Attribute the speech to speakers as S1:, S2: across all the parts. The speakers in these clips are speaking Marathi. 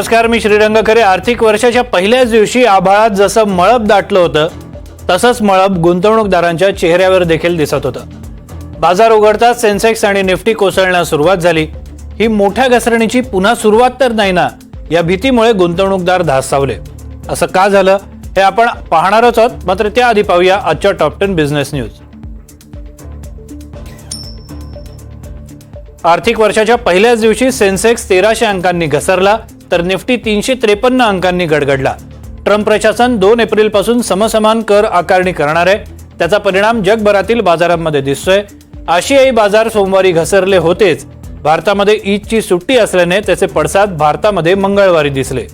S1: नमस्कार मी श्रीरंग खरे आर्थिक वर्षाच्या पहिल्याच दिवशी आभाळात जसं मळब दाटलं होतं तसंच मळब गुंतवणूकदारांच्या चेहऱ्यावर देखील दिसत होतं. बाजार उघडताच सेन्सेक्स आणि निफ्टी कोसळण्यास सुरुवात झाली. ही मोठ्या घसरणीची पुन्हा सुरुवात तर नाही ना या भीतीमुळे गुंतवणूकदार धासावले असं का झालं हे आपण पाहणारच आहोत. मात्र त्याआधी पाहूया आजच्या टॉप टेन बिझनेस न्यूज. आर्थिक वर्षाच्या पहिल्याच दिवशी सेन्सेक्स तेराशे अंकांनी घसरला. तर निफ्टी तीनशे त्रेपन्न अंकांनी गडगडला. ट्रम्प प्रशासन दोन एप्रिलपासून समसमान कर आकारणी करणार आहे. त्याचा परिणाम जगभरातील बाजारांमध्ये दिसतोय. आशियाई बाजार सोमवारी घसरले होतेच. भारतामध्ये ईदची सुट्टी असल्याने त्याचे पडसाद भारतामध्ये मंगळवारी दिसले.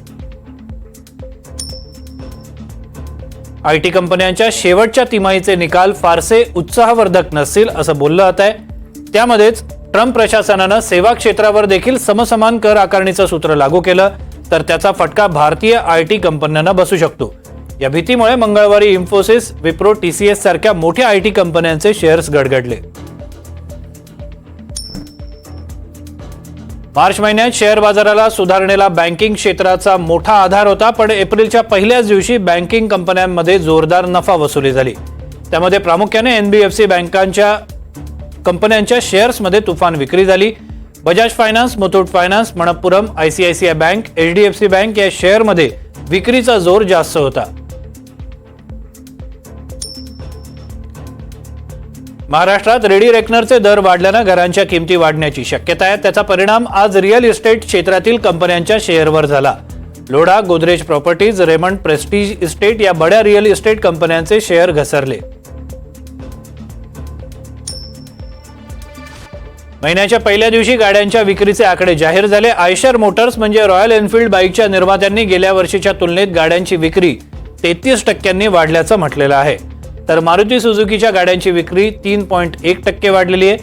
S1: आय टी कंपन्यांच्या शेवटच्या तिमाहीचे निकाल फारसे उत्साहवर्धक नसतील असं बोललं जात आहे त्यामध्येच ट्रम्प प्रशासनानं सेवा क्षेत्रावर देखील समसमान कर आकारणीचं सूत्र लागू केलं तर त्याचा फटका भारतीय आय टी कंपन्यांना बसू शकतो. या भीतीमुळे मंगळवारी इन्फोसिस विप्रो टीसीएस सारख्या मोठ्या आय टी कंपन्यांचे शेअर्स गडगडले. मार्च महिन्यात शेअर बाजाराला सुधारणेला बँकिंग क्षेत्राचा मोठा आधार होता पण एप्रिलच्या पहिल्याच दिवशी बँकिंग कंपन्यांमध्ये जोरदार नफा वसुली झाली. त्यामध्ये प्रामुख्याने एनबीएफसी बँकांच्या कंपन्यांच्या शेअर्समध्ये तुफान विक्री झाली. Bajaj finance Muthoot finance Manappuram ICICI bank HDFC bank या शेअरमध्ये विक्रीचा जोर जास्त होता. महाराष्ट्रात रेडी रेकनरचे दर वाढल्यानं घरांच्या किमती वाढण्याची शक्यता आहे. त्याचा परिणाम आज रिअल इस्टेट क्षेत्रातील कंपन्यांच्या शेअरवर झाला. Lodha Godrej properties Raymond Prestige Estate या बड्या रिअल इस्टेट कंपन्यांचे शेअर घसरले. महिन्याच्या पहिल्या दिवशी गाड्यांच्या विक्रीचे आकडे जाहीर झाले. आयशर मोटर्स म्हणजे रॉयल एनफील्ड बाईकच्या निर्मात्यांनी गेल्या वर्षीच्या तुलनेत गाड्यांची विक्री तेहतीस टक्क्यांनी वाढल्याचं म्हटलेलं आहे. तर मारुती सुझुकीच्या गाड्यांची विक्री तीन पॉईंट एक टक्के वाढलेली आहे.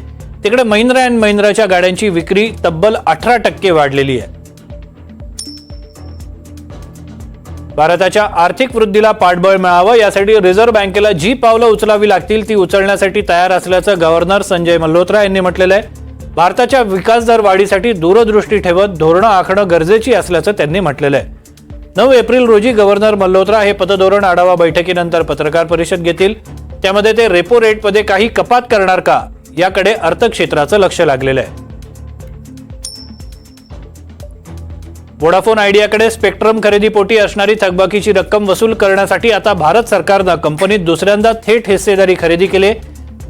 S1: तिकडे महिंद्रा अँड महिंद्राच्या गाड्यांची विक्री तब्बल अठरा टक्के वाढलेली आहे. भारताच्या आर्थिक वृद्धीला पाठबळ मिळावं यासाठी रिझर्व्ह बँकेला जी पावलं उचलावी लागतील ती उचलण्यासाठी तयार असल्याचं गव्हर्नर संजय मल्होत्रा यांनी म्हटलेलं आहे. भारताच्या विकास दर वाढीसाठी दूरदृष्टी ठेवत धोरणं आखणं गरजेची असल्याचं त्यांनी म्हटलेलं आहे. नऊ एप्रिल रोजी गव्हर्नर मल्होत्रा हे पतधोरण आढावा बैठकीनंतर पत्रकार परिषद घेतील. त्यामध्ये ते रेपो रेटमध्ये काही कपात करणार का याकडे अर्थक्षेत्राचं लक्ष लागलेलं आहे. वोडाफोन आयडियाकडे स्पेक्ट्रम खरेदीपोटी असणारी थकबाकीची रक्कम वसूल करण्यासाठी आता भारत सरकारनं कंपनीत दुसऱ्यांदा थेट हिस्सेदारी खरेदी केली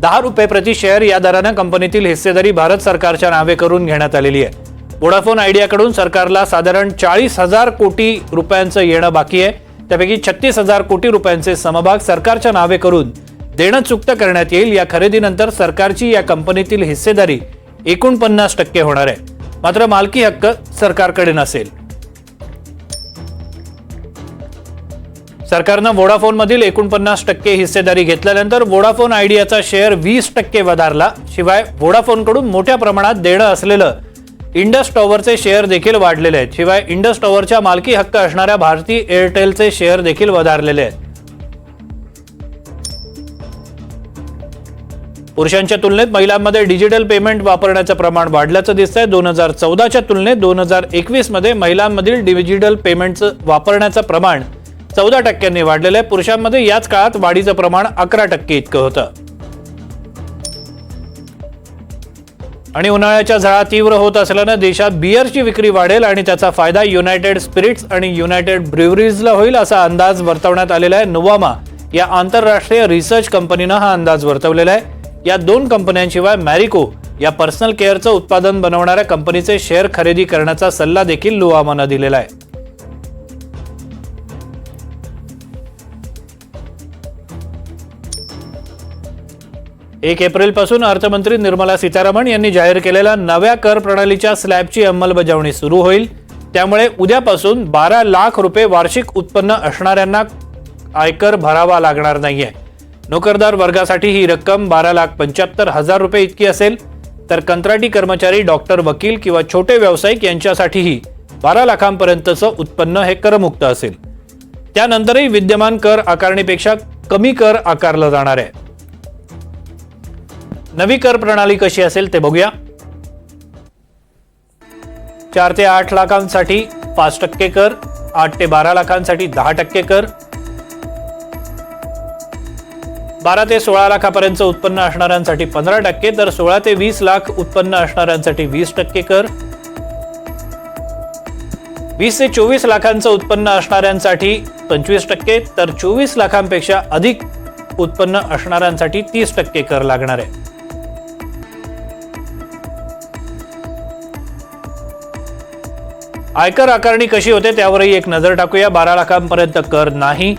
S1: दहा रुपये प्रति शेअर या दरानं कंपनीतील हिस्सेदारी भारत सरकारच्या नावे करून घेण्यात आलेली आहे. वोडाफोन आयडियाकडून सरकारला साधारण चाळीस हजार कोटी रुपयांचं येणं बाकी आहे. त्यापैकी छत्तीस हजार कोटी रुपयांचे समभाग सरकारच्या नावे करून देणं चुक्त करण्यात येईल. या खरेदीनंतर सरकारची या कंपनीतील हिस्सेदारी एकोणपन्नास टक्के होणार आहे. मात्र मालकी हक्क सरकारकडे नसेल. सरकारनं वोडाफोनमधील एकोणपन्नास टक्के हिस्सेदारी घेतल्यानंतर वोडाफोन आयडियाचा शेअर वीस टक्के वधारला. शिवाय वोडाफोनकडून मोठ्या प्रमाणात देणं असलेलं इंडस टॉवरचे शेअर देखील वाढलेले आहेत. शिवाय इंडस टॉवरच्या मालकी हक्क असणाऱ्या भारती एअरटेलचे शेअर देखील वधारलेले आहेत. पुरुषांच्या तुलनेत महिलांमध्ये डिजिटल पेमेंट वापरण्याचं प्रमाण वाढल्याचं दिसतंय. दोन हजार चौदाच्या तुलनेत दोन हजार एकवीसमध्ये महिलांमधील डिजिटल पेमेंटचं वापरण्याचं प्रमाण चौदा टक्क्यांनी वाढलेलं आहे. पुरुषांमध्ये याच काळात वाढीचं प्रमाण अकरा टक्के इतकं होतं. आणि उन्हाळ्याच्या झळा तीव्र होत असल्यानं देशात बियरची विक्री वाढेल आणि त्याचा फायदा युनायटेड स्पिरिट्स आणि युनायटेड ब्रिव्हरीजला होईल असा अंदाज वर्तवण्यात आलेला आहे. नुवामा या आंतरराष्ट्रीय रिसर्च कंपनीनं हा अंदाज वर्तवलेला आहे. या दोन कंपन्यांशिवाय मॅरिको या पर्सनल केअरचं उत्पादन बनवणाऱ्या कंपनीचे शेअर खरेदी करण्याचा सल्ला देखील लुवामानं दिलेला आहे. एक एप्रिलपासून अर्थमंत्री निर्मला सीतारामन यांनी जाहीर केलेल्या नव्या कर प्रणालीच्या स्लॅबची अंमलबजावणी सुरू होईल. त्यामुळे उद्यापासून बारा लाख रुपये वार्षिक उत्पन्न असणाऱ्यांना आयकर भरावा लागणार नाहीये. नोकरदार वर्गासाठी ही रक्कम बारा लाख पंच्याहत्तर हजार रुपये इतकी असेल तर कंत्राटी कर्मचारी डॉक्टर वकील किंवा छोटे व्यावसायिक यांच्यासाठीही बारा लाखांपर्यंतचं उत्पन्न हे करमुक्त असेल. त्यानंतरही विद्यमान कर आकारणीपेक्षा कमी कर आकारला जाणार आहे. नवी कर प्रणाली कशी असेल ते बघूया. चार ते आठ लाखांसाठी पाच टक्के कर आठ ते बारा लाखांसाठी दहा टक्के कर. बारा ते सोळा लाखापर्यंत उत्पन्न असणाऱ्यांसाठी पंधरा टक्के तर सोळा ते वीस लाख उत्पन्न असणाऱ्यांसाठी वीस टक्के कर. वीस ते चोवीस लाखांचं उत्पन्न असणाऱ्यांसाठी पंचवीस टक्के तर चोवीस लाखांपेक्षा अधिक उत्पन्न असणाऱ्यांसाठी तीस टक्के कर लागणार आहे. आयकर आकारणी कशी होते त्यावरही एक नजर टाकूया. बारा लाखांपर्यंत कर नाही.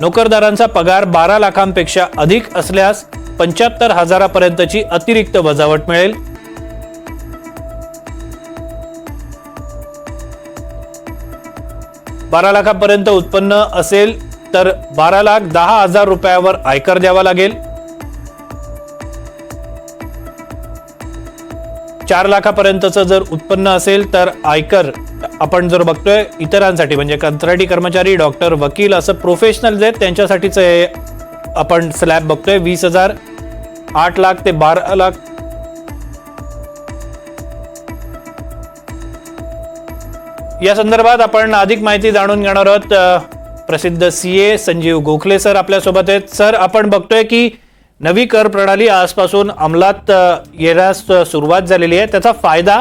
S1: नोकरदारांचा पगार बारा लाखांपेक्षा अधिक असल्यास पंच्याहत्तर हजारापर्यंतची अतिरिक्त वजावट मिळेल. बारा लाखापर्यंत उत्पन्न असेल तर बारा लाख दहा हजार रुपयावर आयकर द्यावा लागेल. चार लाखापर्यंतचं जर उत्पन्न असेल तर आयकर आपण जर बघतोय इतरांसाठी म्हणजे कंत्राटी कर्मचारी डॉक्टर वकील असं प्रोफेशनल आहेत त्यांच्यासाठीच हे आपण स्लॅब बघतोय. वीस हजार आठ लाख ते बारा लाख या संदर्भात आपण अधिक माहिती जाणून घेणार आहोत. प्रसिद्ध C A Sanjeev Gokhale sir आपल्यासोबत आहेत. सर आपण बघतोय की नवी कर प्रणाली आजपासून अंमलात येण्यास सुरुवात झालेली आहे. त्याचा फायदा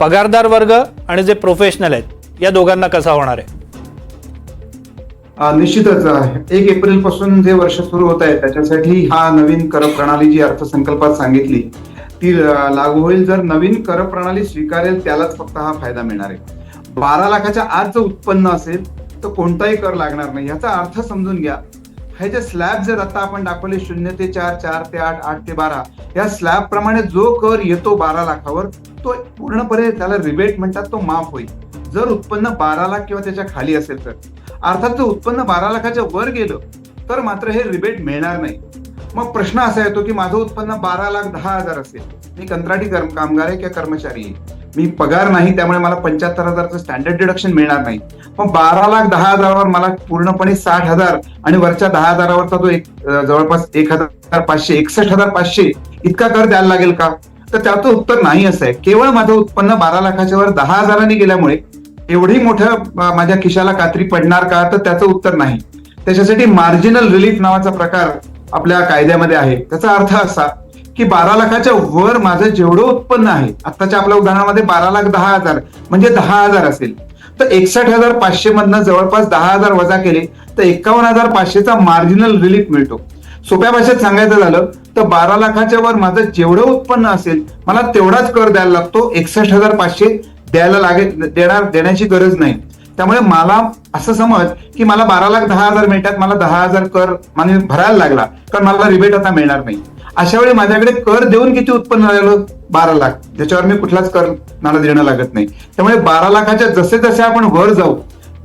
S1: पगारदार वर्ग आणि जे प्रोफेशनल आहेत या दोघांना कसा होणार आहे?
S2: निश्चितच एक एप्रिलपासून जे वर्ष सुरू होत आहे त्याच्यासाठी हा नवीन कर प्रणाली जी अर्थसंकल्पात सांगितली ती लागू होईल. जर नवीन कर प्रणाली स्वीकारेल त्यालाच फक्त हा फायदा मिळणार आहे. बारा लाखाच्या आज जर उत्पन्न असेल तर कोणताही कर लागणार नाही. याचा अर्थ समजून घ्या हे जे स्लॅब जर आता आपण दाखवले शून्य ते चार चार ते आठ आठ ते बारा या स्लॅब प्रमाणे जो कर येतो बारा लाखावर तो पूर्णपणे त्याला रिबेट म्हणतात तो माफ होईल. जर उत्पन्न बारा लाख किंवा त्याच्याखाली असेल तर. अर्थात जर उत्पन्न बारा लाखाच्या वर गेलं तर मात्र हे रिबेट मिळणार नाही. मग प्रश्न असा येतो की माझं उत्पन्न बारा लाख दहा हजार असेल. मी कंत्राटी कामगार आहे किंवा कर्मचारी आहे. मी पगार नाही त्यामुळे मला पंच्याहत्तर हजारचं स्टँडर्ड डिडक्शन मिळणार नाही. मग बारा लाख दहा हजारावर मला पूर्णपणे साठ हजार आणि वरच्या दहा हजारावरचा जो एक जवळपास एक हजार पाचशे एकसष्ट हजार पाचशे इतका कर द्यायला लागेल का? तर त्याचं उत्तर नाही असं आहे. केवळ माझं उत्पन्न बारा लाखाच्या वर दहा हजारांनी गेल्यामुळे एवढी मोठं माझ्या खिशाला कात्री पडणार का? तर त्याचं उत्तर नाही. त्याच्यासाठी मार्जिनल रिलीफ नावाचा प्रकार आपल्या कायद्यामध्ये आहे. त्याचा अर्थ असा की बारा लाखाच्या वर माझं जेवढं उत्पन्न आहे आताच्या आपल्या उदाहरणामध्ये बारा लाख दहा हजार म्हणजे दहा हजार असेल. तर एकसष्ट हजार पाचशे मधनं जवळपास दहा हजार वजा केले तर एकावन्न हजार पाचशेचा मार्जिनल रिलीफ मिळतो. सोप्या भाषेत सांगायचं झालं तर बारा लाखाच्या वर माझं जेवढं उत्पन्न असेल मला तेवढाच कर द्यायला लागतो. एकसष्ट हजार पाचशे द्यायला लागेल देणार देण्याची गरज नाही. त्यामुळे मला असं समज की मला बारा लाख दहा हजार मिळतात मला दहा हजार कर माने भरायला लागला कारण मला रिबेट आता मिळणार नाही. अशा वेळी माझ्याकडे कर देऊन किती उत्पन्न आलेलं बारा लाख. ज्याच्यावर मी कुठलाच कर मला देणं लागत नाही. त्यामुळे बारा लाखाच्या जसे जसे आपण वर जाऊ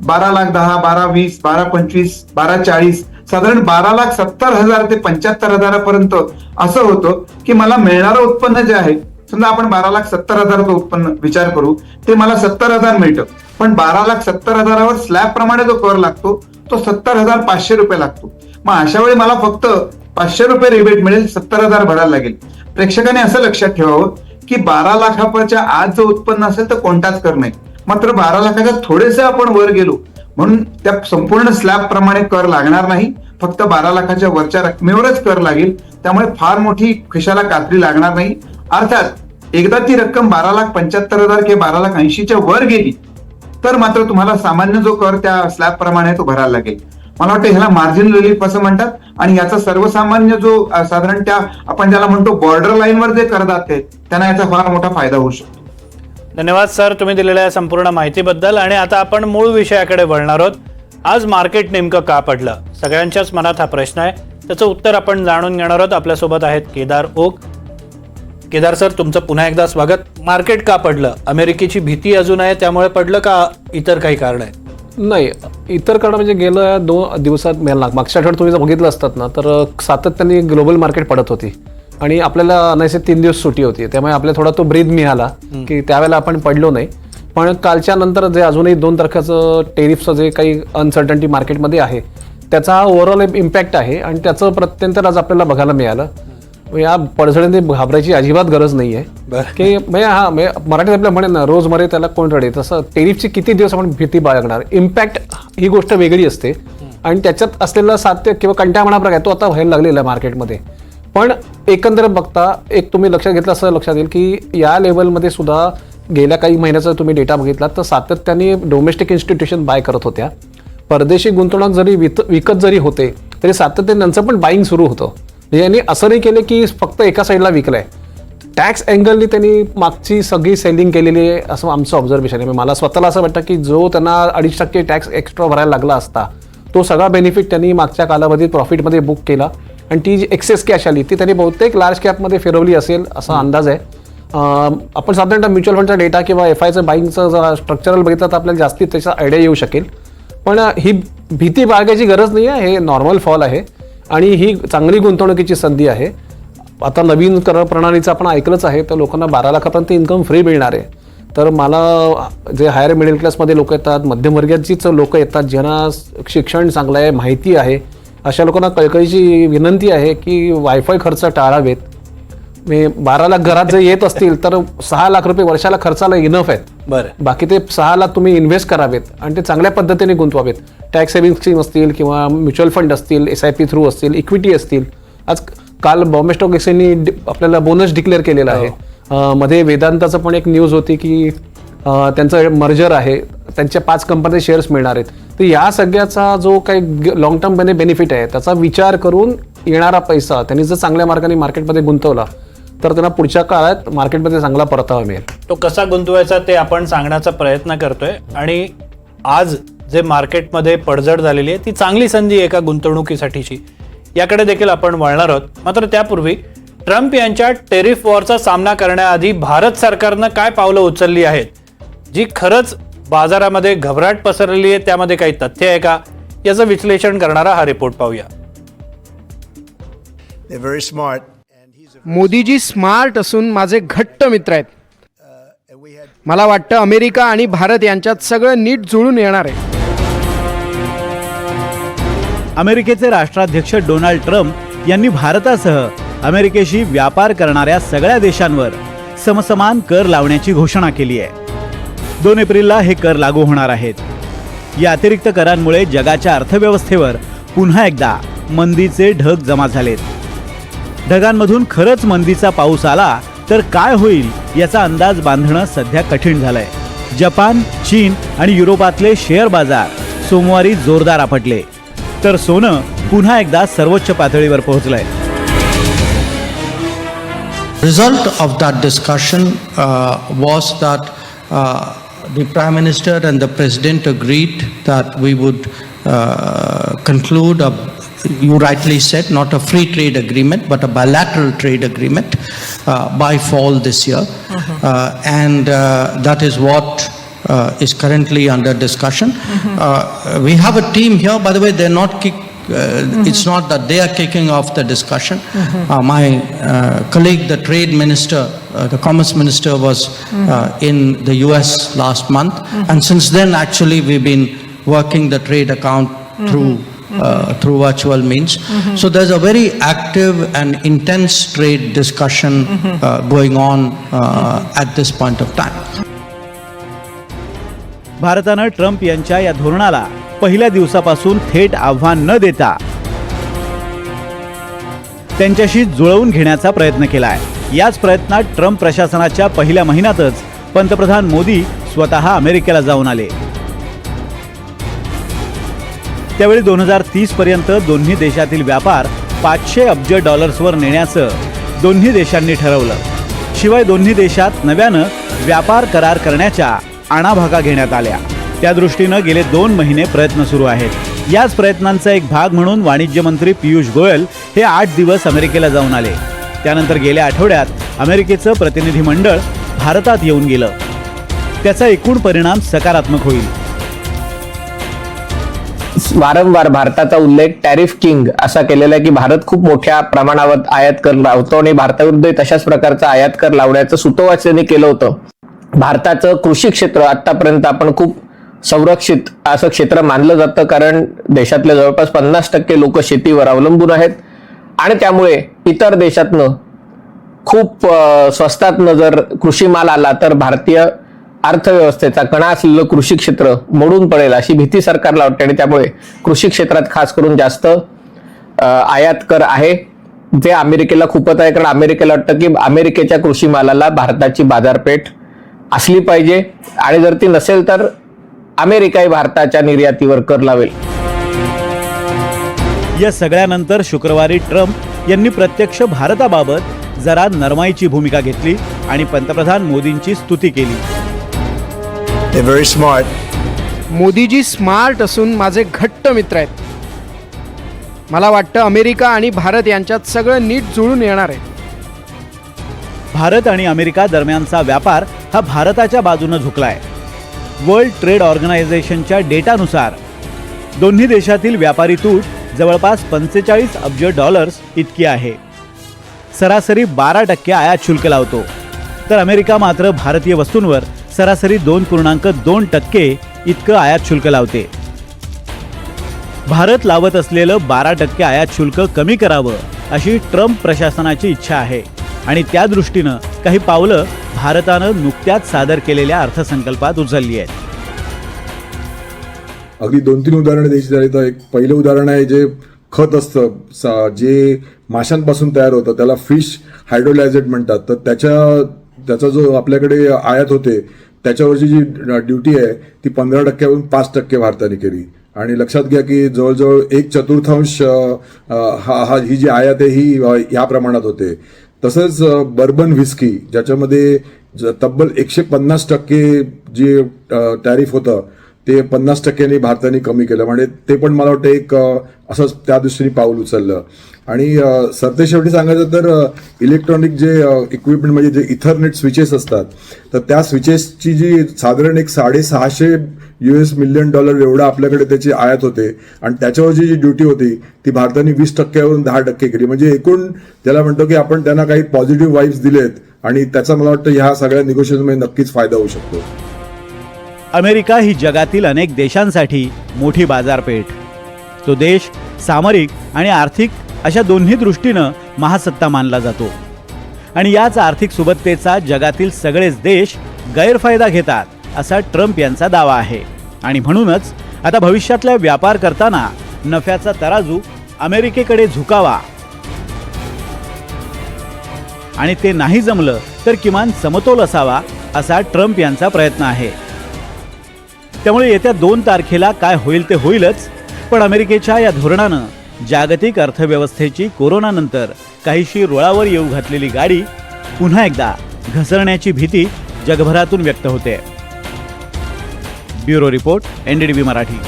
S2: बारा लाख दहा बारा वीस बारा पंचवीस बारा चाळीस साधारण बारा लाख सत्तर हजार ते पंच्याहत्तर हजारापर्यंत असं होतं की मला मिळणारं उत्पन्न जे आहे समजा आपण बारा लाख सत्तर हजाराचं उत्पन्न विचार करू ते मला सत्तर हजार मिळतं. पण बारा लाख सत्तर हजारावर स्लॅब प्रमाणे जो कर लागतो तो सत्तर हजार पाचशे रुपये लागतो. मग अशा वेळी मला फक्त पाचशे रुपये रिबेट मिळेल सत्तर हजार भरायला लागेल. प्रेक्षकाने असं लक्षात ठेवावं की बारा लाखाच्या आज जो उत्पन्न असेल तर कोणताच कर नाही. मात्र बारा लाखाच्या थोडेसे आपण वर गेलो म्हणून त्या संपूर्ण स्लॅब प्रमाणे कर लागणार नाही. फक्त बारा लाखाच्या वरच्या रकमेवरच कर लागेल. त्यामुळे फार मोठी खिशाला कात्री लागणार नाही. अर्थात एकदा ती रक्कम बारा लाख पंच्याहत्तर हजार किंवा बारा लाख ऐंशीच्या वर गेली तर मात्र तुम्हाला सामान्य जो कर त्या स्लॅब प्रमाणे तो भरायला लागेल. मला वाटतं ह्याला मार्जिन रिलीफ असं म्हणतात आणि याचा सर्वसामान्य जो साधारण त्या आपण ज्याला म्हणतो बॉर्डर लाईनवर जे करदाते त्यांना याचा फार मोठा फायदा होऊ शकतो.
S1: धन्यवाद सर तुम्ही दिलेल्या संपूर्ण माहितीबद्दल. आणि आता आपण मूळ विषयाकडे वळणार आहोत. आज मार्केट नेमकं का पडलं? सगळ्यांच्याच मनात हा प्रश्न आहे. त्याचं उत्तर आपण जाणून घेणार आहोत. आपल्यासोबत आहेत केदार ओक केदार सर तुमचं पुन्हा एकदा स्वागत. मार्केट का पडलं? अमेरिकेची भीती अजून आहे त्यामुळे पडलं का इतर काही कारण आहे?
S3: नाही इतर कारण म्हणजे गेल्या दोन दिवसात मला मागच्या आठवड्यात तुम्ही जर बघितलं असतात ना तर सातत्याने ग्लोबल मार्केट पडत होती. आणि आपल्याला अनायसे तीन दिवस सुटी होती. त्यामुळे आपल्याला थोडा तो ब्रीद मिळाला की त्यावेळेला आपण पडलो नाही. पण कालच्या नंतर जे अजूनही दोन तारखेचं टेरिफचं जे काही अनसर्टन्टी मार्केटमध्ये आहे त्याचा हा ओव्हरऑल इम्पॅक्ट आहे. आणि त्याचं प्रत्यंतर आज आपल्याला बघायला मिळालं. या पडझडीने घाबरायची अजिबात गरज नाही आहे. की म्हणजे हा मराठीत आपल्या म्हणेन ना रोज मरे त्याला कोण रडे तसं टेरिफची किती दिवस आपण भीती बाळगणार? इम्पॅक्ट ही गोष्ट वेगळी असते. आणि त्याच्यात असलेला साध्य किंवा कंटाळा म्हणा प्रकार आहे, तो आता व्हायला लागलेला आहे मार्केटमध्ये. पण एकंदर बघता एक तुम्ही लक्षात घेतलं असं लक्षात येईल की या लेवलमध्ये सुद्धा गेल्या काही महिन्याचा तुम्ही डेटा बघितला तर सातत्याने डोमेस्टिक इन्स्टिट्यूशन बाय करत होत्या. परदेशी गुंतवणूक जरी विकत जरी होते तरी सातत्याने त्यांचं पण बाईंग सुरू होतं. यांनी असं नाही केलं की फक्त एका साईडला विकलंय. टॅक्स अँगलनी त्यांनी मागची सगळी सेलिंग केलेली आहे असं आमचं ऑब्झर्वेशन आहे. म्हणजे मला स्वतःला असं वाटतं की जो त्यांना अडीच टक्के टॅक्स एक्स्ट्रा भरायला लागला असता तो सगळा बेनिफिट त्यांनी मागच्या कालावधीत प्रॉफिटमध्ये बुक केला. आणि ती जी एक्सेस कॅश आली ती त्यांनी बहुतेक लार्ज कॅपमध्ये फिरवली असेल असा अंदाज आहे. आपण साधारणतः म्युच्युअल फंडचा डेटा किंवा एफ आयचं बाईंगचं जरा स्ट्रक्चरल बघितलं तर आपल्याला जास्तीत त्याचा आयडिया येऊ शकेल. पण ही भीती बाळगायची गरज नाही आहे हे नॉर्मल फॉल आहे. आणि ही चांगली गुंतवणुकीची संधी आहे. आता नवीन कर प्रणालीचं आपण ऐकलंच आहे तर लोकांना बारा लाखापर्यंत इन्कम फ्री मिळणार आहे. तर मला जे हायर मिडल क्लासमध्ये लोक येतात मध्यमवर्गीयचीच लोक येतात ज्यांना शिक्षण चांगलं आहे माहिती आहे अशा लोकांना कळकळीची विनंती आहे की वायफाय खर्च टाळावेत. मी बारा लाख घरात जर येत असतील तर सहा लाख रुपये वर्षाला खर्चाला इनफ आहेत.
S1: बरं.
S3: बाकी ते सहा लाख तुम्ही इन्व्हेस्ट करावेत आणि ते चांगल्या पद्धतीने गुंतवावेत. टॅक्स सेव्हिंग स्कीम असतील किंवा म्युच्युअल फंड असतील एस आय पी थ्रू असतील इक्विटी असतील. आज काल बॉम्बे स्टॉक एक्सचेंजनी आपल्याला बोनस डिक्लेअर केलेला आहे. अं, मध्ये वेदांताचं पण एक न्यूज होती की त्यांचं मर्जर आहे. त्यांच्या पाच कंपनी शेअर्स मिळणार आहेत. तर या सगळ्याचा जो काही लॉंग टर्म बेनिफिट आहे त्याचा विचार करून येणारा पैसा त्यांनी जर चांगल्या मार्गाने मार्केटमध्ये गुंतवला तर त्यांना पुढच्या काळात मार्केटमध्ये चांगला परतावा मिळेल.
S1: तो कसा गुंतवायचा ते आपण सांगण्याचा प्रयत्न करतोय. आणि आज जे मार्केटमध्ये पडझड झालेली आहे ती चांगली संधी आहे का गुंतवणुकीसाठीची. याकडे देखील आपण वळणार आहोत. मात्र त्यापूर्वी ट्रम्प यांच्या टेरिफ वॉरचा सामना करण्याआधी भारत सरकारनं काय पावलं उचलली आहेत? जी खरंच बाजारामध्ये घबराट पसरलेली आहे त्यामध्ये काही तथ्य आहे का? याचं विश्लेषण करणारा हा रिपोर्ट पाहूया.
S4: मोदीजी स्मार्ट असून माझे घट्ट मित्र आहेत.
S5: Had
S4: मला वाटतं अमेरिका आणि भारत यांच्यात सगळं नीट जुळून येणार आहे.
S6: अमेरिकेचे राष्ट्राध्यक्ष डोनाल्ड ट्रम्प यांनी भारतासह अमेरिकेशी व्यापार करणाऱ्या सगळ्या देशांवर समसमान कर लावण्याची घोषणा केली आहे. दोन एप्रिलला हे कर लागू होणार आहेत. या अतिरिक्त करांमुळे जगाच्या अर्थव्यवस्थेवर पुन्हा एकदा मंदीचे ढग जमा झालेत. ढगांमधून खरंच मंदीचा पाऊस आला तर काय होईल याचा अंदाज बांधणं सध्या कठीण झालंय. जपान चीन आणि युरोपातले शेअर बाजार सोमवारी जोरदार आपटले. तर सोनं पुन्हा एकदा सर्वोच्च पातळीवर पोहोचलंय
S7: result of that discussion uh, was that uh, the prime minister and the president agreed that we would uh, conclude a you rightly said not a free trade agreement but a bilateral trade agreement uh, by fall this year uh, and uh, that is what uh, is currently under discussion. Uh, we have a team here by the way they're not kick, uh, It's not that they are kicking off the discussion. Uh, my uh, colleague, the trade minister, uh, the commerce minister, was uh, in the US last month, and since then, actually, we've been working the trade account through. Uh, through virtual means. So there's a very active and intense trade discussion uh, going on uh, at this point of time.
S6: भारतानं ट्रम्प यांच्या या धोरणाला पहिल्या दिवसापासून थेट आव्हान न देता त्यांच्याशी जुळवून घेण्याचा प्रयत्न केलाय. याच प्रयत्नात ट्रम्प प्रशासनाच्या पहिल्या महिन्यातच पंतप्रधान मोदी स्वतः अमेरिकेला जाऊन आले. त्यावेळी दोन हजार तीस पर्यंत दोन्ही देशातील व्यापार पाचशे अब्ज डॉलर्सवर नेण्याचं दोन्ही देशांनी ठरवलं. शिवाय दोन्ही देशात नव्यानं व्यापार करार करण्याच्या आणाभागा घेण्यात आल्या. त्या दृष्टीनं गेले दोन महिने प्रयत्न सुरू आहेत. याच प्रयत्नांचा एक भाग म्हणून वाणिज्य मंत्री पियुष गोयल हे आठ दिवस अमेरिकेला जाऊन आले. त्यानंतर गेल्या आठवड्यात अमेरिकेचं प्रतिनिधी मंडळ भारतात येऊन गेलं. त्याचा एकूण परिणाम सकारात्मक होईल.
S8: वारंवार भारताचा उल्लेख टॅरिफ किंग असा केलेला आहे की भारत खूप मोठ्या प्रमाणावर आयात कर लावतो आणि भारताविरुद्ध तशाच प्रकारचा आयात कर लावण्याचं सुतोवाच त्यांनी केलं होतं. भारताचं कृषी क्षेत्र आतापर्यंत आपण खूप संरक्षित असं क्षेत्र मानलं जातं कारण देशातले जवळपास पन्नास टक्के लोक शेतीवर अवलंबून आहेत. आणि त्यामुळे इतर देशातनं खूप स्वस्तातनं जर कृषी माल आला तर भारतीय अर्थव्यवस्थेचा कणा असलेलं कृषी क्षेत्र मोडून पडेल अशी भीती सरकारला वाटते. आणि त्यामुळे कृषी क्षेत्रात खास करून जास्त आयात कर आहे जे अमेरिकेला खूपच आहे. कारण अमेरिकेला वाटतं की अमेरिकेच्या कृषी मालाला भारताची बाजारपेठ असली पाहिजे. आणि जर ती नसेल तर अमेरिकाही भारताच्या निर्यातीवर कर लावेल.
S6: या सगळ्यानंतर शुक्रवारी ट्रम्प यांनी प्रत्यक्ष भारताबाबत जरा नरमाईची भूमिका घेतली आणि पंतप्रधान मोदींची स्तुती केली.
S5: Smart.
S4: मोदीजी स्मार्ट असून माझे घट्ट मित्र आहेत. मला वाटतं अमेरिका आणि भारत यांच्यात सगळं नीट जुळून येणार आहे.
S6: भारत आणि अमेरिका दरम्यानचा व्यापार हा भारताच्या बाजूनं झुकलाय. वर्ल्ड ट्रेड ऑर्गनायझेशनच्या डेटानुसार दोन्ही देशातील व्यापारी तूट जवळपास पंचेचाळीस अब्ज डॉलर्स इतकी आहे. सरासरी बारा टक्के आयात शुल्क लावतो. तर अमेरिका मात्र भारतीय वस्तूंवर सरासरी दोन पूर्णांक दोन टक्के इतकं आयात शुल्क लावते. भारत लावत असलेलं बारा टक्के आयात शुल्क कमी करावं अशी ट्रम्प प्रशासनाची इच्छा आहे. आणि त्या दृष्टीनं काही पावलं भारतानं नुकत्याच सादर केलेल्या अर्थसंकल्पात उचलली आहेत.
S9: अगदी दोन तीन उदाहरणं द्यायची झाली तर एक पहिलं उदाहरण आहे जे खत असतं सा- जे माशांपासून तयार होतं त्याला फिश हायड्रोलायझेट म्हणतात. तर त्याच्या त्याचा जो आपल्याकडे आयात होते त्याच्यावरची जी ड्युटी आहे ती पंधरा टक्क्यावरून पाच टक्के भारताने केली. आणि लक्षात घ्या की जवळजवळ एक चतुर्थांश हा हा ही जी आयात आहे ही ह्या प्रमाणात होते. तसंच बर्बन व्हिस्की ज्याच्यामध्ये ज- तब्बल एकशे पन्नास टक्के जे टॅरिफ होतं ते पन्नास टक्क्यांनी भारताने कमी केलं. म्हणजे ते पण मला वाटतं एक असंच त्या दृष्टीने पाऊल उचललं. आणि अ, सरतेशेवटी सांगायचं तर इलेक्ट्रॉनिक जे इक्विपमेंट म्हणजे जे इथरनेट स्विचेस असतात तर त्या स्विचेसची जी साधारण एक साडेसहाशे यू एस मिलियन डॉलर एवढा आपल्याकडे त्याची आयात होते. आणि त्याच्यावरची जी ड्युटी होती ती भारताने वीस टक्क्यावरून दहा टक्के केली. म्हणजे एकूण ज्याला म्हणतो की आपण त्यांना काही पॉझिटिव्ह वाईब्स दिलेत आणि त्याचा मला वाटतं ह्या सगळ्या निगोशिएशनमध्ये नक्कीच फायदा होऊ शकतो.
S6: अमेरिका ही जगातील अनेक देशांसाठी मोठी बाजारपेठ. तो देश सामरिक आणि आर्थिक अशा दोन्ही दृष्टीनं महासत्ता मानला जातो. आणि याच आर्थिक सुबत्तेचा जगातील सगळेच देश गैरफायदा घेतात असा ट्रम्प यांचा दावा आहे. आणि म्हणूनच आता भविष्यातला व्यापार करताना नफ्याचा तराजू अमेरिकेकडे झुकावा. आणि ते नाही जमलं तर किमान समतोल असावा असा ट्रम्प यांचा प्रयत्न आहे. त्यामुळे येत्या दोन तारखेला काय होईल ते होईलच. पण अमेरिकेच्या या धोरणानं जागतिक अर्थव्यवस्थेची कोरोनानंतर काहीशी रुळावर येऊ घातलेली गाडी पुन्हा एकदा घसरण्याची भीती जगभरातून व्यक्त होते. Bureau report NDTV Marathi.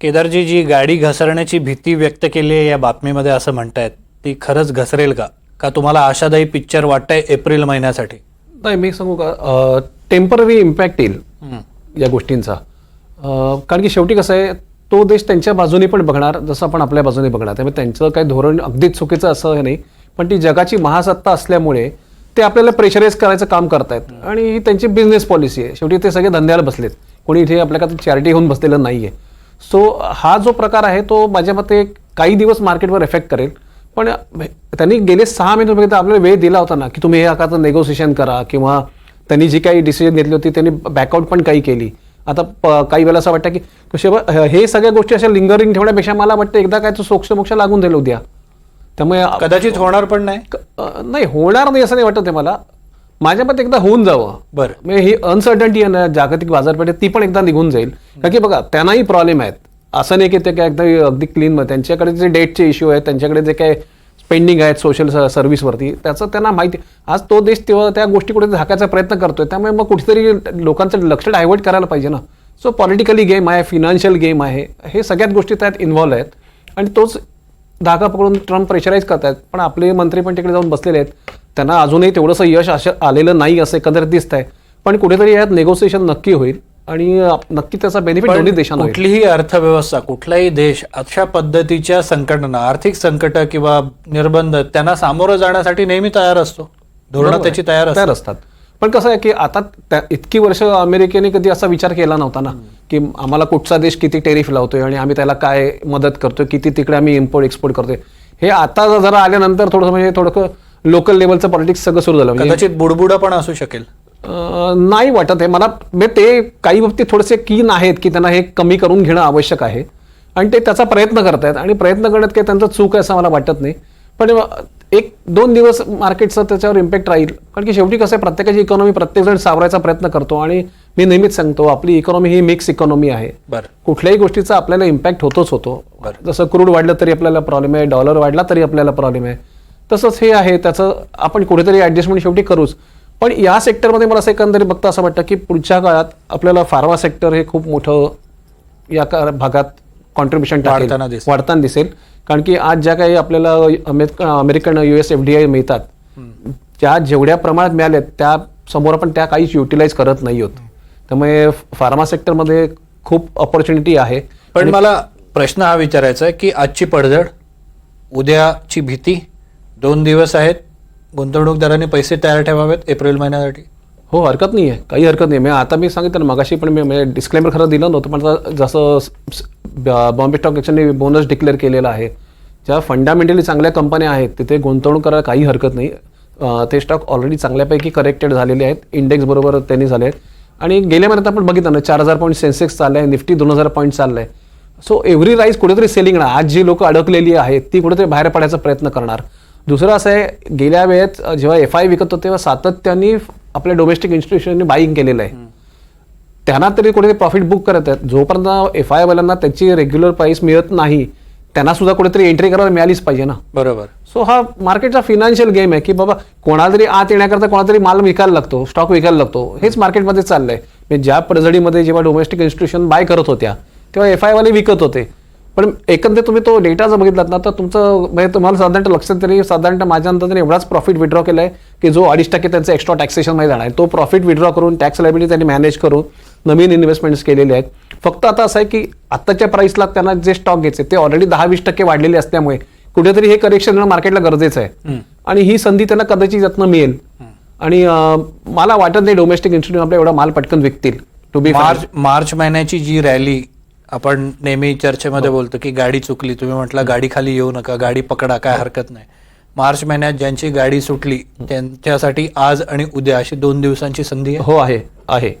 S1: Kedarji जी गाडी घसरण्याची भीती व्यक्त केली आहे या बातमीमध्ये असं म्हणतायत ती खरंच घसरेल का? का तुम्हाला आशादायी पिक्चर वाटतंय एप्रिल महिन्यासाठी?
S3: नाही मी सांगू का? टेंपररी इम्पॅक्ट येईल या गोष्टींचा. कारण की शेवटी कसं आहे तो देश त्यांच्या बाजूने पण बघणार जसं आपण आपल्या बाजूने बघणार. त्यामुळे त्यांचं काही धोरण अगदीच चुकीचं असं हे नाही. पण ती जगाची महासत्ता असल्यामुळे ते आपल्याला प्रेशराईज करायचं काम करतायत. आणि ही त्यांची बिझनेस पॉलिसी आहे. शेवटी ते सगळे धंद्याला बसलेत. कोणी इथे आपल्याकडे चॅरिटी होऊन बसलेलं नाही आहे सो हा जो प्रकार आहे तो माझ्या मते काही दिवस मार्केटवर इफेक्ट करेल. पण त्यांनी गेले सहा महिने बघितलं आपल्याला वेळ दिला होता ना की तुम्ही हे आकाचं नेगोसिएशन करा किंवा त्यांनी जी काही डिसिजन घेतली होती त्यांनी बॅकआउट पण काही केली. आता काही वेळेला असं वाटतं की शेवट हे सगळ्या गोष्टी अशा लिंगरिंग ठेवण्यापेक्षा मला वाटतं एकदा काय तो सोक्ष मोक्ष लागून जाईल उद्या. त्यामुळे
S1: कदाचित होणार पण नाही?
S3: नाही होणार नाही असं नाही वाटत आहे मला. माझ्या मते एकदा होऊन जावं.
S1: बरं.
S3: म्हणजे ही अनसर्टन्टी आहे ना जागतिक बाजारपेठेत ती पण एकदा निघून जाईल. कारण की बघा त्यांनाही प्रॉब्लेम आहेत. असं नाही की ते काय एकदम अगदी क्लीन त्यांच्याकडे जे डेटचे इश्यू आहेत त्यांच्याकडे जे काय पेंडिंग आहेत सोशल सर्व्हिसवरती त्याचं त्यांना माहिती आज तो देश तेव्हा त्या गोष्टी कुठे झाकायचा प्रयत्न करतोय. त्यामुळे मग कुठेतरी लोकांचं लक्ष डायव्हर्ट करायला पाहिजे ना. सो पॉलिटिकली गेम आहे फिनान्शियल गेम आहे हे सगळ्याच गोष्टी त्यात इन्व्हॉल्व आहेत. आणि तोच धागा पकडून ट्रम्प प्रेशराईज करतायत. पण आपले मंत्री पण तिकडे जाऊन बसलेले आहेत. त्यांना अजूनही तेवढंसं यश असं आलेलं नाही असं एकंदरीत दिसत आहे पण कुठेतरी यात नेगोसिएशन नक्की होईल. आणि नक्की त्याचा बेनिफिट दोन्ही देशांना
S1: कुठलीही अर्थव्यवस्था कुठलाही देश अशा पद्धतीच्या संकटांना आर्थिक संकट किंवा निर्बंध त्यांना सामोरं जाण्यासाठी नेहमी तयार असतो. धोरण त्याची. तयार असतात
S3: तयार असतात. पण कसं आहे की आता इतकी वर्ष अमेरिकेने कधी असा विचार केला नव्हता ना की आम्हाला कुठचा देश किती टेरिफ लावतोय आणि आम्ही त्याला काय मदत करतोय किती तिकडे आम्ही इम्पोर्ट एक्सपोर्ट करतोय. हे आता जरा आल्यानंतर थोडंसं म्हणजे थोडं लोकल लेवलचं पॉलिटिक्स सगळं सुरू झालं. म्हणजे
S1: कदाचित बुडबुडा पण असू शकेल.
S3: नाही वाटत आहे. मला म्हणजे ते काही बाबतीत थोडेसे कीन आहेत की त्यांना हे कमी करून घेणं आवश्यक आहे. आणि ते त्याचा प्रयत्न करतायत. आणि प्रयत्न करण्यात काही त्यांचं चूक आहे असं मला वाटत नाही. पण एक दोन दिवस मार्केटचा त्याच्यावर इम्पॅक्ट राहील. कारण की शेवटी कसं आहे प्रत्येकाची इकॉनॉमी प्रत्येकजण सावरायचा प्रयत्न करतो. आणि मी नेहमीच सांगतो आपली इकॉनॉमी ही मिक्स इकॉनॉमी आहे.
S1: बरं.
S3: कुठल्याही गोष्टीचा आपल्याला इम्पॅक्ट होतोच होतो. जसं क्रूड वाढलं तरी आपल्याला प्रॉब्लेम आहे डॉलर वाढला तरी आपल्याला प्रॉब्लेम आहे. तसंच हे आहे त्याचं आपण कुठेतरी ऍडजस्टमेंट शेवटी करूच. पण या सेक्टरमध्ये मला असं एकंदरीत बघता असं वाटतं की पुढच्या काळात आपल्याला फार्मा सेक्टर हे खूप मोठं या का- भागात कॉन्ट्रीब्युशन
S1: वाढताना दिसेल.
S3: वाढताना दिसेल. कारण की आज ज्या काही आपल्याला अमेरिक- American US F D I मिळतात त्या जेवढ्या प्रमाणात मिळाल्यात त्या समोर आपण त्या काहीच युटिलाइज करत नाही होत त्यामुळे फार्मा सेक्टरमध्ये खूप ऑपॉर्च्युनिटी आहे.
S1: पण मला प्रश्न हा विचारायचा आहे की आजची पडझड उद्याची भीती दोन दिवस आहेत गुंतवणूकदारांनी पैसे तयार ठेवावेत एप्रिल महिन्यासाठी.
S3: हो हरकत नाही आहे काही हरकत नाही मी आता मी सांगितलं ना मगाशी पण मी म्हणजे डिस्क्लेमर खरं दिलं नव्हतं पण आता जसं बॉम्बे स्टॉक एक्सचेंजने बोनस डिक्लेअर केलेला आहे. ज्या फंडामेंटली चांगल्या कंपन्या आहेत तिथे गुंतवणूक करायला काही हरकत नाही. ते स्टॉक ऑलरेडी चांगल्यापैकी करेक्टेड झालेले आहेत. इंडेक्स बरोबर त्यांनी झाले आहेत. आणि गेल्या महिन्यात आपण बघितलं ना चार हजार पॉईंट सेन्सेक्स चाललंय निफ्टी दोन हजार पॉईंट आहे सो एव्हरी राईज कुठेतरी सेलिंग ना आज जी लोक अडकलेली आहेत ती कुठेतरी बाहेर पडायचा प्रयत्न करणार. दुसरं असं आहे गेल्या वेळेत जेव्हा एफ आय विकत होते तेव्हा सातत्याने आपल्या डोमेस्टिक इन्स्टिट्यूशनने बाईंग केलेलं आहे. त्यांना तरी कुठेतरी प्रॉफिट बुक करत आहेत. जोपर्यंत एफ आय वाल्यांना त्याची रेग्युलर प्राइस मिळत नाही त्यांना सुद्धा कुठेतरी एंट्री करायला मिळालीच पाहिजे ना.
S1: बरोबर.
S3: सो हा मार्केटचा फिनान्शियल गेम आहे की बाबा कोणाला तरी आत येण्याकरता कोणाला तरी माल विकायला लागतो स्टॉक विकायला लागतो. हेच मार्केटमध्ये चाललंय. म्हणजे ज्या पडझडीमध्ये जेव्हा डोमेस्टिक इन्स्टिट्यूशन बाय करत होत्या तेव्हा एफ आय वाले विकत होते. पण एकंदरीत तुम्ही तो डेटा जर बघितलात ना तर तुमचं म्हणजे तुम्हाला साधारणतः लक्षात तरी साधारणतः माझ्या अंदाजाने एवढाच प्रॉफिट विड्रॉ केलाय की जो अडीच टक्के त्यांचं एक्स्ट्रा टॅक्सेशनमध्ये जाणार आहे. तो प्रॉफिट विड्रॉ करून टॅक्स लायबिलिटी त्यांनी मॅनेज करून नवीन इन्व्हेस्टमेंट्स केलेले आहेत. फक्त आता असं आहे की आत्ताच्या प्राइसला त्यांना जे स्टॉक घ्यायचे ते ऑलरेडी दहा वीस टक्के वाढलेले असल्यामुळे कुठेतरी हे करेक्शन मार्केटला गरजेचं आहे. आणि ही संधी त्यांना कदाचित यातनं मिळेल. आणि मला वाटत नाही डोमेस्टिक इन्स्टिट्यूट आपला एवढा माल पटकन विकतील टू बी
S1: मार्च मार्च महिन्याची जी रॅली आपण नेहमी चर्चेमध्ये बोलतो की गाडी चुकली तुम्ही म्हटलं गाडी खाली येऊ नका गाडी पकडा काय हरकत नाही. मार्च महिन्यात ज्यांची गाडी सुटली त्यांच्यासाठी आज आणि उद्या अशी दोन दिवसांची संधी
S3: हो आहे आहे.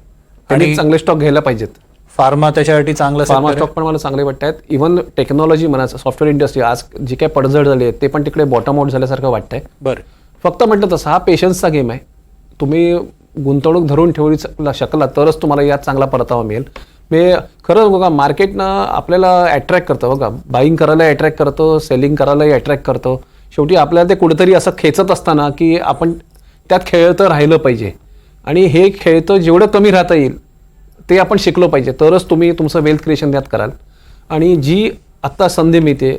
S3: आणि चांगले स्टॉक घ्यायला पाहिजेत.
S1: फार्मा त्याच्यासाठी चांगलं
S3: फार्मा. स्टॉक पण मला चांगले वाटत आहेत. इव्हन टेक्नॉलॉजी म्हणा सॉफ्टवेअर इंडस्ट्री आज जी काही पडझड झाली आहे ते पण तिकडे बॉटम आउट झाल्यासारखं वाटतंय.
S1: बरं.
S3: फक्त म्हटलं तसं हा पेशन्सचा गेम आहे. तुम्ही गुंतवणूक धरून ठेवू शक- शकला तरच तुम्हाला यात चांगला परतावा मिळेल. मी खरंच बघा मार्केटनं आपल्याला अट्रॅक्ट करतं बघा. बाईंग करायला अट्रॅक्ट करतो सेलिंग करायलाही अट्रॅक्ट करतो. शेवटी आपल्याला ते कुठेतरी असं खेचत असताना की आपण त्यात खेळतं राहिलं पाहिजे. आणि हे खेळतं जेवढं कमी राहता येईल ते आपण शिकलो पाहिजे. तरच तुम्ही तुमचं वेल्थ क्रिएशन त्यात कराल. आणि जी आत्ता संधी मिळते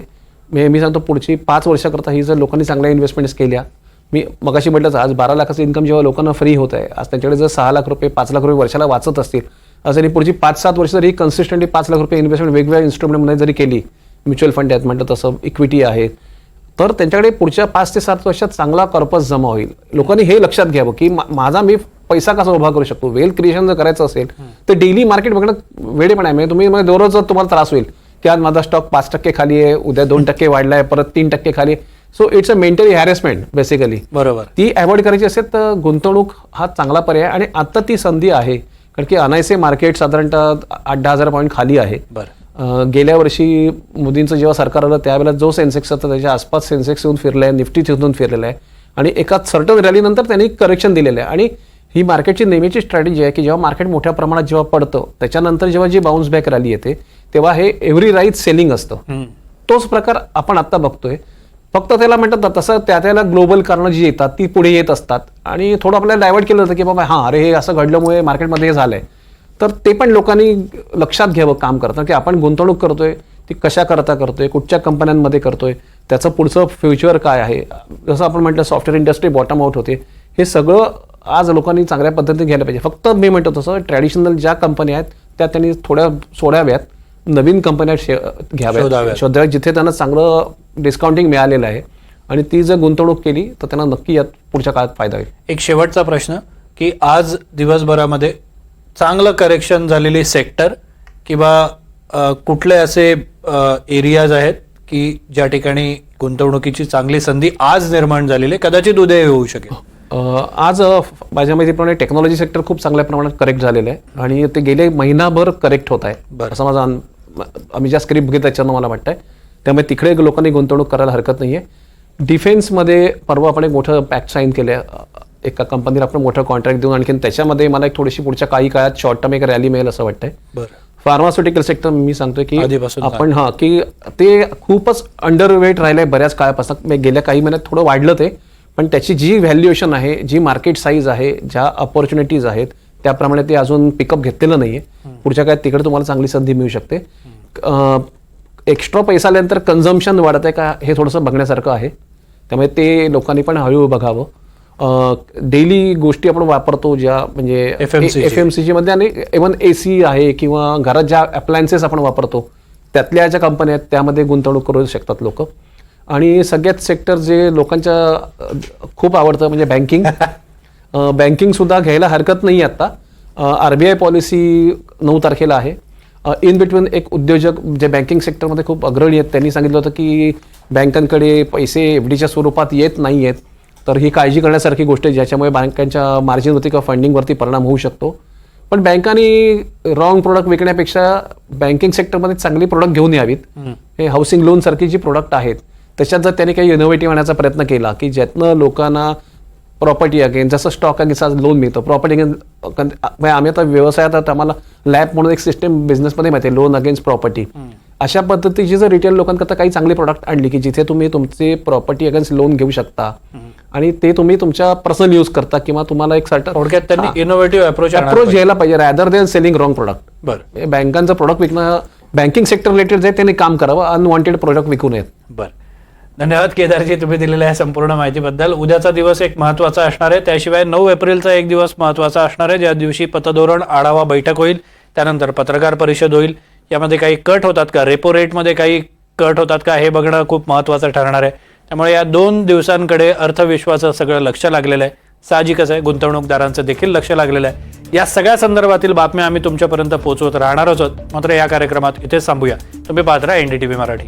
S3: मी मी सांगतो पुढची पाच वर्षाकरता ही जर लोकांनी चांगल्या इन्व्हेस्टमेंट्स केल्या मी मगाशी म्हटलंच आज बारा लाखाचं इन्कम जेव्हा लोकांना फ्री होत आहे आज त्यांच्याकडे जर सहा लाख रुपये पाच लाख रुपये वर्षाला वाचत असतील जरी पुढची पाच सात वर्ष जरी कन्सिस्टंटली पाच लाख रुपये इन्व्हेस्टमेंट वेगवेगळ्या इन्स्ट्रुमेंटमध्ये जरी केली म्युच्युअल फंड आहेत म्हटलं तसं इक्विटी आहे तर त्यांच्याकडे पुढच्या पाच ते सात वर्षात चांगला कॉर्पस जमा होईल. लोकांनी हे लक्षात घ्यावं की माझा मी पैसा कसा उभा करू शकतो? वेल्थ क्रिएशन जर करायचं असेल तर डेली मार्केट बघणं वेळेपण आहे. म्हणजे तुम्ही म्हणजे दररोज जर तुम्हाला त्रास होईल की आज माझा स्टॉक पाच टक्के खाली आहे उद्या दोन टक्के वाढलाय परत तीन टक्के खाली so it's a mentally harassment basically
S1: बरोबर.
S3: ती अवॉइड करायची असेल तर गुंतवणूक हा चांगला पर्याय आहे. आणि आता ती संधी आहे. कारण की अनायसे मार्केट साधारणतः आठ दहा हजार पॉईंट खाली आहे.
S1: बरं.
S3: गेल्या वर्षी मोदींचं जेव्हा सरकार आलं त्यावेळेला जो सेन्सेक्स होता त्याच्या आसपास सेन्सेक्स येऊन फिरला आहे निफ्टी तिथून फिरलेला आहे. आणि एका सर्टन रॅलीनंतर त्यांनी करेक्शन दिलेलं आहे. आणि ही मार्केटची नेहमीची स्ट्रॅटेजी आहे की जेव्हा मार्केट मोठ्या प्रमाणात जेव्हा पडतं त्याच्यानंतर जेव्हा जी बाउन्स बॅक रॅली येते तेव्हा हे एव्हरी राईज सेलिंग असतं. तोच प्रकार आपण आता बघतोय. फक्त त्याला म्हणतात ना तसं त्या त्याला ग्लोबल कारणं जी येतात ती पुढे येत असतात. आणि थोडं आपल्याला डायव्हर्ट केलं जातं की बाबा हां अरे हे असं घडल्यामुळे मार्केटमध्ये हे झालंय. तर ते पण लोकांनी लक्षात घ्यावं काम करताना की आपण गुंतवणूक करतोय ती कशा करता करतोय कुठच्या कंपन्यांमध्ये करतोय त्याचं पुढचं फ्युचर काय आहे? जसं आपण म्हटलं सॉफ्टवेअर इंडस्ट्री बॉटम आउट होते. हे सगळं आज लोकांनी चांगल्या पद्धतीने घ्यायला पाहिजे. फक्त मी म्हणतो तसं ट्रॅडिशनल ज्या कंपन्या आहेत त्या त्यांनी थोड्या सोडाव्यात. नवीन कंपन्या शे- घ्याव्यात.
S1: शोधाव्यात.
S3: जिथे त्यांना चांगलं डिस्काउंटिंग मिळालेलं आहे. आणि ती जर गुंतवणूक केली तर त्यांना नक्की यात पुढच्या काळात फायदा होईल.
S1: एक शेवटचा प्रश्न की आज दिवसभरामध्ये चांगलं करेक्शन झालेली सेक्टर किंवा कुठले असे एरियाज आहेत की ज्या ठिकाणी गुंतवणुकीची चांगली संधी आज निर्माण झालेली आहे कदाचित उद्या होऊ शकेल?
S3: आज माझ्या माहितीप्रमाणे टेक्नॉलॉजी सेक्टर खूप चांगल्या प्रमाणात करेक्ट झालेलं आहे. आणि ते गेले महिनाभर करेक्ट होत आहे.
S1: बरं.
S3: असं माझा आम्ही ज्या स्क्रिप्ट बघितलं त्याच्यानं मला वाटतंय. त्यामुळे तिकडे लोकांनी गुंतवणूक करायला हरकत नाही आहे डिफेन्समध्ये परवा आपण एक मोठं पॅक्ट साईन केलं एका कंपनीला आपण मोठं कॉन्ट्रॅक्ट देऊन आणखीन त्याच्यामध्ये मला एक थोडीशी पुढच्या काही काळात शॉर्ट टर्म एक रॅली मिळेल असं वाटतंय. फार्मास्युटिकल सेक्टर मी सांगतोय की आपण हा की ते खूपच अंडरवेट राहिलंय बऱ्याच काळापासून. गेल्या काही महिन्यात थोडं वाढलं ते पण त्याची जी व्हॅल्युएशन आहे जी मार्केट साईज आहे ज्या ऑपॉर्च्युनिटीज आहेत त्याप्रमाणे ते अजून पिकअप घेतलेलं नाहीये. पुढच्या काळात तिकडे तुम्हाला चांगली संधी मिळू शकते. एक्स्ट्रा पैसा आल्यानंतर कन्झम्पशन वाढत आहे का हे थोडंसं बघण्यासारखं आहे. त्यामुळे ते लोकांनी पण हळूहळू बघावं. डेली गोष्टी आपण वापरतो ज्या म्हणजे. एफ एम सी जीमध्ये आणि इव्हन ए सी आहे किंवा घरात ज्या अप्लायन्सेस आपण वापरतो त्यातल्या ज्या कंपन्या आहेत त्यामध्ये गुंतवणूक करू शकतात लोक. आणि सगळ्यात सेक्टर जे लोकांच्या खूप आवडतं म्हणजे बँकिंग बँकिंग सुद्धा घ्यायला हरकत नाही आता. आर बी आय पॉलिसी नऊ तारखेला आहे. इन बिटवीन एक उद्योजक जे बँकिंग सेक्टरमध्ये खूप अग्रणी आहेत त्यांनी सांगितलं होतं की बँकांकडे पैसे एफ डीच्या स्वरूपात येत नाही आहेत तर ही काळजी करण्यासारखी गोष्ट आहे ज्याच्यामुळे बँकांच्या मार्जिनवरती किंवा फंडिंगवरती परिणाम होऊ शकतो. पण बँकांनी रॉंग प्रोडक्ट विकण्यापेक्षा बँकिंग सेक्टरमध्ये चांगली प्रोडक्ट घेऊन यावीत. हे हाऊसिंग लोन सारखी जी प्रोडक्ट आहेत त्याच्यात जर त्यांनी काही इनोव्हेटिव्ह आणण्याचा प्रयत्न केला की ज्यातनं लोकांना प्रॉपर्टी अगेन जसं स्टॉक अगेन्स्ट आज लोन मिळतं. प्रॉपर्टी अगेन आम्ही आता व्यवसायात आता आम्हाला लॅब म्हणून एक सिस्टम बिझनेसमध्ये माहिती आहे लोन अगेन्स्ट प्रॉपर्टी अशा पद्धतीची जर रिटेल लोकांकरता काही चांगली प्रोडक्ट आणली की जिथे तुम्ही तुमचे प्रॉपर्टी अगेन्स्ट लोन घेऊ शकता आणि ते तुम्ही तुमच्या पर्सनल यूज करता किंवा तुम्हाला एक सर्टन
S1: थोडक्यात त्यांनी इनोव्हेटिव्ह अप्रोच
S3: अप्रोच घ्यायला पाहिजे rather than selling wrong product
S1: बरं.
S3: बँकांचं प्रोडक्ट विकणं बँकिंग सेक्टर रिलेटेड जे त्यांनी काम करावं अनवॉन्टेड प्रोडक्ट विकू नयेत.
S1: बरं. धन्यवाद केदारजी तुम्ही दिलेल्या या संपूर्ण माहितीबद्दल. उद्याचा दिवस एक महत्त्वाचा असणार आहे. त्याशिवाय नऊ एप्रिलचा एक दिवस महत्त्वाचा असणार आहे. ज्या दिवशी पतधोरण आढावा बैठक होईल त्यानंतर पत्रकार परिषद होईल. यामध्ये काही कट होतात का? रेपो रेटमध्ये काही कट होतात का? हे बघणं खूप महत्वाचं ठरणार आहे. त्यामुळे या दोन दिवसांकडे अर्थविश्वाचं सगळं लक्ष लागलेलं आहे. साहजिकच आहे. गुंतवणूकदारांचं देखील लक्ष लागलेलं आहे. या सगळ्या संदर्भातील बातम्या आम्ही तुमच्यापर्यंत पोहोचवत राहणारच आहोत. मात्र या कार्यक्रमात इथेच थांबूया. तुम्ही पाहत राहा एनडीटीव्ही मराठी.